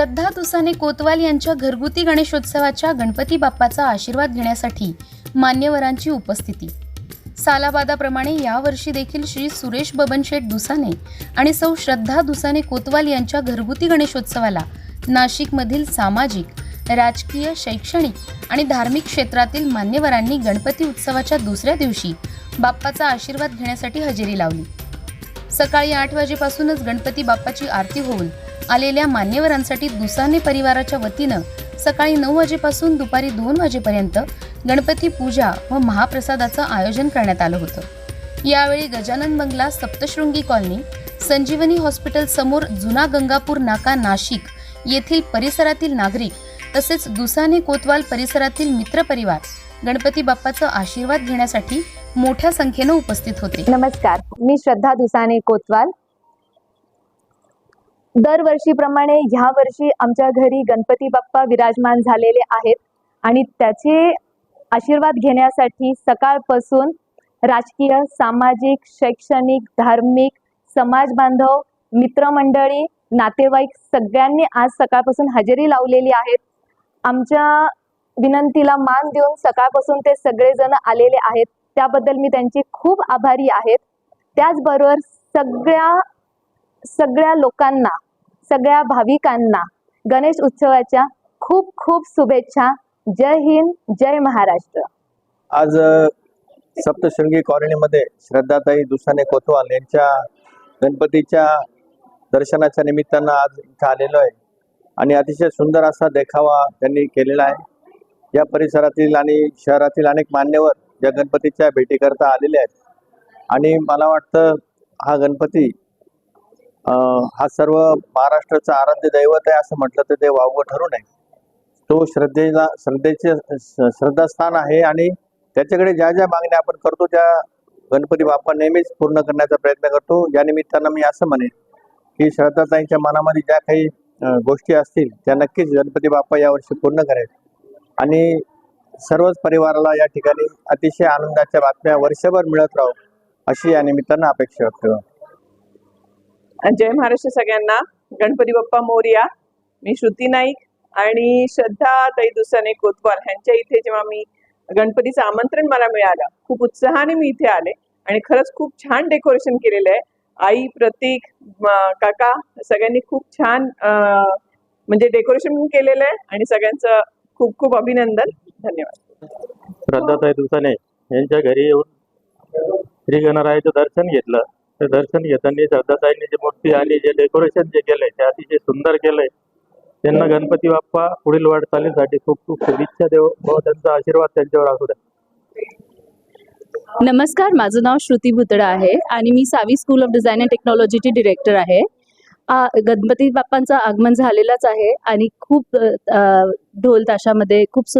श्रद्धा तुसाने कोतवाल यांच्या घरगुती गणेशोत्सवाच्या गणपती बाप्पाचा आशीर्वाद घेण्यासाठी मान्यवरांची उपस्थिती. सालाबादाप्रमाणे यावर्षी देखील श्री सुरेश बबनशेठ दुसाने आणि सौ श्रद्धा दुसाने कोतवाल यांच्या घरगुती गणेशोत्सवाला नाशिकमधील सामाजिक राजकीय शैक्षणिक आणि धार्मिक क्षेत्रातील मान्यवरांनी गणपती उत्सवाच्या दुसऱ्या दिवशी बाप्पाचा आशीर्वाद घेण्यासाठी हजेरी लावली. सकाळी आठ वाजेपासूनच गणपती बाप्पाची आरती होऊन आलेल्या मान्यवरांसाठी दुसाने परिवाराच्या वतीनं सकाळी नऊ वाजेपासून दुपारी दोन वाजेपर्यंत गणपती पूजा व महाप्रसादाचं आयोजन करण्यात आलं होतं. यावेळी गजानन बंगला सप्तशृंगी कॉलनी संजीवनी हॉस्पिटल समोर जुना गंगापूर नाका नाशिक येथील परिसरातील नागरिक तसेच दुसाने कोतवाल परिसरातील मित्रपरिवार गणपती बाप्पाचा आशीर्वाद घेण्यासाठी मोठ्या संख्येनं उपस्थित होते. नमस्कार मी श्रद्धा दुसाने कोतवाल. दरवर्षीप्रमाणे ह्या वर्षी आमच्या घरी गणपती बाप्पा विराजमान झालेले आहेत. आणि त्याचे आशीर्वाद घेण्यासाठी सकाळपासून राजकीय सामाजिक शैक्षणिक धार्मिक समाज बांधव मित्रमंडळी नातेवाईक सगळ्यांनी आज सकाळपासून हजेरी लावलेली आहेत. आमच्या विनंतीला मान देऊन सकाळपासून ते सगळेजण आलेले आहेत. त्याबद्दल मी त्यांची खूप आभारी आहेत त्याचबरोबर सगळ्या सगळ्या लोकांना सगळ्या भाविकांना गणेश उत्सवाच्या खूप खूप शुभेच्छा. जय हिंद जय महाराष्ट्र. आज सप्तशृंगी कॉलनीमध्ये श्रद्धाताई दुसाने कोतवाल यांच्या गणपतीच्या दर्शनाच्या निमित्तानं आज इथं आलेलो आहे. आणि अतिशय सुंदर असा देखावा त्यांनी केलेला आहे. या परिसरातील आणि शहरातील अनेक मान्यवर या गणपतीच्या भेटीकरता आलेले आहेत. आणि मला वाटतं हा गणपती हा सर्व महाराष्ट्राचं आराध्य दैवत आहे असं म्हटलं तर ते वावगं ठरू नये. तो श्रद्धेला श्रद्धेचे श्रद्धास्थान आहे आणि त्याच्याकडे ज्या ज्या मागण्या आपण करतो त्या गणपती बाप्पा नेहमीच पूर्ण करण्याचा प्रयत्न करतो. या निमित्तानं मी असं म्हणेन की श्रद्धाताईंच्या मनामध्ये ज्या काही गोष्टी असतील त्या नक्कीच गणपती बाप्पा यावर्षी पूर्ण करेल. आणि सर्वच परिवाराला या ठिकाणी अतिशय आनंदाच्या बातम्या वर्षभर मिळत राहो अशी या निमित्तानं अपेक्षा व्यक्त जय महाराष्ट्र सगळ्यांना. गणपती बाप्पा मोर्या मी श्रुती नाईक आणि श्रद्धा ताई दुसाने कोतवाल ह्यांच्या इथे जेव्हा मी गणपतीचं आमंत्रण मला मिळालं खूप उत्साहाने मी इथे आले आणि खरंच खूप छान डेकोरेशन केलेलं आहे. आई प्रतीक काका सगळ्यांनी खूप छान म्हणजे डेकोरेशन केलेलं आहे आणि सगळ्यांचं खूप खूप अभिनंदन. धन्यवाद. श्रद्धाताई दुसाने यांच्या घरी येऊन श्री गणरायाचं दर्शन घेतलं. दर्शन घेताना श्रद्धाताईंनी जी मूर्ती आणि जे डेकोरेशन जे केलंय ते अतिशय सुंदर केलंय. त्यांना गणपती बाप्पा पुढील वाटचालीसाठी खूप खूप शुभेच्छा देव व त्यांचा आशीर्वाद त्यांच्यावर असू द्या. नमस्कार माझं नाव श्रुती भुतडा आहे आणि मी Saavi school of design and टेक्नॉलॉजीची director आहे. गणपती बाप्पांचं आगमन झालेलंच आहे आणि खूप ढोल ताशामध्ये खूप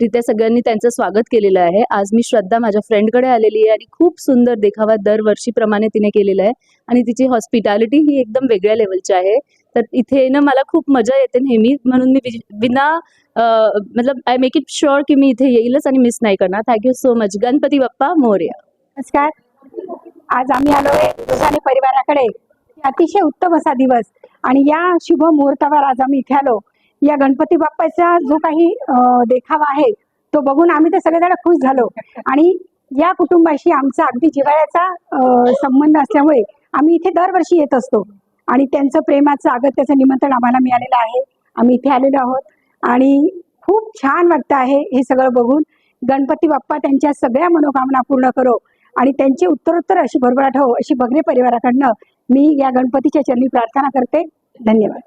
सुंदररित्या सगळ्यांनी त्यांचं स्वागत केलेलं आहे. आज मी श्रद्धा माझ्या फ्रेंडकडे आलेली आहे आणि खूप सुंदर देखावा दरवर्षीप्रमाणे तिने केलेला आहे. आणि तिची हॉस्पिटॅलिटी ही एकदम वेगळ्या लेवलची आहे. तर इथे येणं मला खूप मजा येते नेहमी. म्हणून मी विना मतलब आय मेक इट शुअर की मी इथे येईलच आणि मिस नाही करणार. Thank you so much Ganpati Bappa Morya. नमस्कार. आज आम्ही आलो आहे परिवाराकडे. अतिशय उत्तम असा दिवस. आणि या शुभ मुहूर्तावर आज आम्ही इथे आलो. या गणपती बाप्पाचा जो काही देखावा आहे तो बघून आम्ही तर सगळेजण खुश झालो. आणि या कुटुंबाशी आमचा अगदी जिव्हाळ्याचा संबंध असल्यामुळे आम्ही इथे दरवर्षी येत असतो. आणि त्यांचं प्रेमाचं अगत्याचं निमंत्रण आम्हाला मिळालेलं आहे. आम्ही इथे आलेलो आहोत. आणि खूप छान वाटतं आहे हे सगळं बघून. गणपती बाप्पा त्यांच्या सगळ्या मनोकामना पूर्ण करो. आणि त्यांची उत्तरोत्तर अशी भरभराट हो अशी बगरे परिवाराकडनं मी या गणपतीच्या चरणी प्रार्थना करते. धन्यवाद.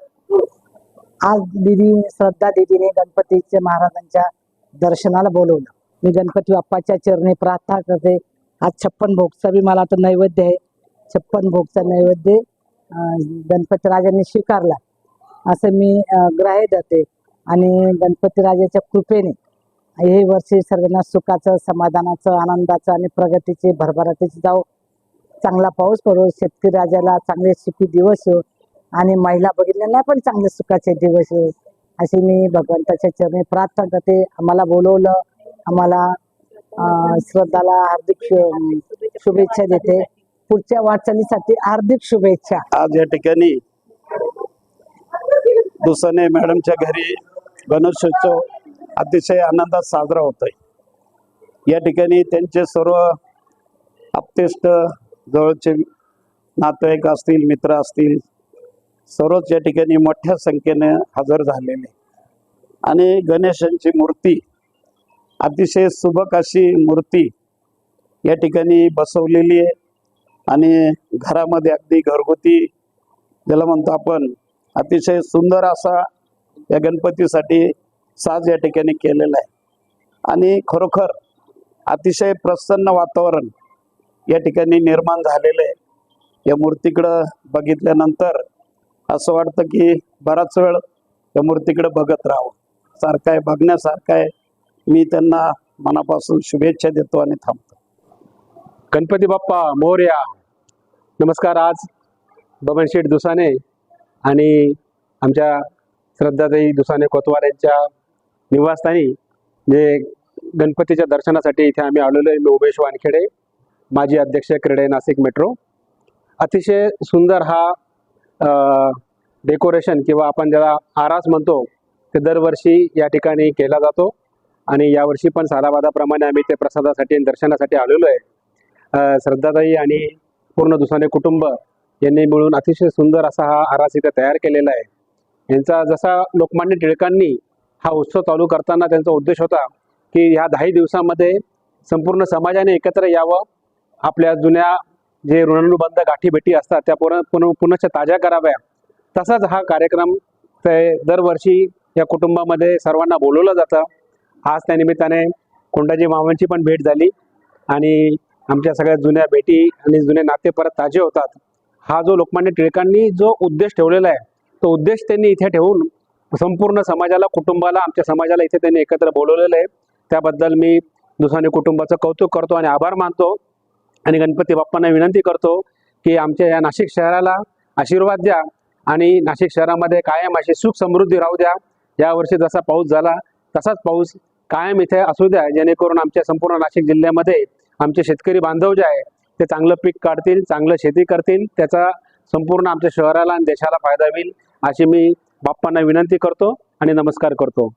आज दिदी श्रद्धा दिदीने गणपतीचे महाराजांच्या दर्शनाला बोलवलं. मी गणपती बाप्पाच्या चरणी प्रार्थना करते. आज छप्पन भोगचा बी मला आता नैवेद्य आहे. छप्पन भोगचा नैवेद्य अं, गणपती राजांनी स्वीकारला. असं मी ग्राह्य धरते. आणि गणपती राजाच्या कृपेने हे वर्षी सर्वांना सुखाचं समाधानाचं आनंदाचं आणि प्रगतीची भरभराटीची जाऊ. चांगला पाऊस पडो. शेतकरी राजाला चांगले सुखी दिवस येऊ आणि महिला भगिनींना पण चांगले सुखाचे दिवस असे अशी मी भगवंताच्या चरणी प्रार्थना करते. आम्हाला बोलवलं. आम्हाला श्रद्धाला हार्दिक शु- शुभेच्छा देते. पुढच्या वाटचालीसाठी हार्दिक शुभेच्छा. आज या ठिकाणी दुसने मॅडमच्या घरी गणेशोत्सव अतिशय आनंदात साजरा होत आहे या ठिकाणी त्यांचे सर्व आप्तेष्ट जवळचे नातेवाईक असतील मित्र असतील सर्वच या ठिकाणी मोठ्या संख्येने हजर झालेले. आणि गणेशांची मूर्ती अतिशय सुबक अशी मूर्ती या ठिकाणी बसवलेली आहे. आणि घरामध्ये अगदी घरगुती ज्याला म्हणतो आपण अतिशय सुंदर असा या गणपतीसाठी साज या ठिकाणी केलेला आहे. आणि खरोखर अतिशय प्रसन्न वातावरण या ठिकाणी निर्माण झालेलं आहे. या मूर्तीकडं बघितल्यानंतर असं वाटतं की बराच वेळ त्या मूर्तीकडे बघत राहावं. सारखं आहे बघण्यासारखं आहे. मी त्यांना मनापासून शुभेच्छा देतो आणि थांबतो. गणपती बाप्पा मोर्या. नमस्कार आज बबनशेठ दुसाने आणि आमच्या श्रद्धाताई दुसाने कोतवाल यांच्या निवासस्थानी जे गणपतीच्या दर्शनासाठी इथे आम्ही आलेलो आहे मी उमेश वानखेडे माजी अध्यक्ष क्रीडे नाशिक मेट्रो. अतिशय सुंदर हा डेकोरेशन किंवा आपण ज्याला आरास म्हणतो ते दरवर्षी या ठिकाणी केला जातो. आणि यावर्षी पण सालाबादाप्रमाणे आम्ही ते प्रसादासाठी आणि दर्शनासाठी आलेलो आहे. श्रद्धाताई आणि पूर्ण दुसाने कुटुंब यांनी मिळून अतिशय सुंदर असा हा आरास इथे तयार केलेला आहे. यांचा जसा लोकमान्य टिळकांनी हा उत्सव चालू करताना त्यांचा उद्देश होता की ह्या दहा दिवसामध्ये संपूर्ण समाजाने एकत्र यावं. आपल्या जुन्या जे ऋणानुबंध गाठीभेटी असतात त्या पुन्हा पुन पुनश्च ताज्या कराव्या. तसाच हा कार्यक्रम ते दरवर्षी या कुटुंबामध्ये सर्वांना बोलवलं जातं. आज त्या निमित्ताने कोंडाजी मामांची पण भेट झाली आणि आमच्या सगळ्या जुन्या भेटी आणि जुने नाते परत ताजे होतात. हा जो लोकमान्य टिळकांनी जो उद्देश ठेवलेला आहे तो उद्देश त्यांनी इथे ठेवून संपूर्ण समाजाला कुटुंबाला आमच्या समाजाला इथे त्यांनी एकत्र बोलवलेलं आहे. त्याबद्दल मी दुसऱ्याने कुटुंबाचं कौतुक करतो आणि आभार मानतो. आणि गणपती बाप्पांना विनंती करतो की आमच्या या नाशिक शहराला आशीर्वाद द्या आणि नाशिक शहरामध्ये कायम अशी सुख समृद्धी राहू द्या. यावर्षी जसा पाऊस झाला तसाच पाऊस कायम इथे असू द्या. जेणेकरून आमच्या संपूर्ण नाशिक जिल्ह्यामध्ये आमचे शेतकरी बांधव जे आहे ते चांगलं पीक काढतील चांगलं शेती करतील. त्याचा संपूर्ण आमच्या शहराला आणि देशाला फायदा होईल अशी मी बाप्पांना विनंती करतो आणि नमस्कार करतो.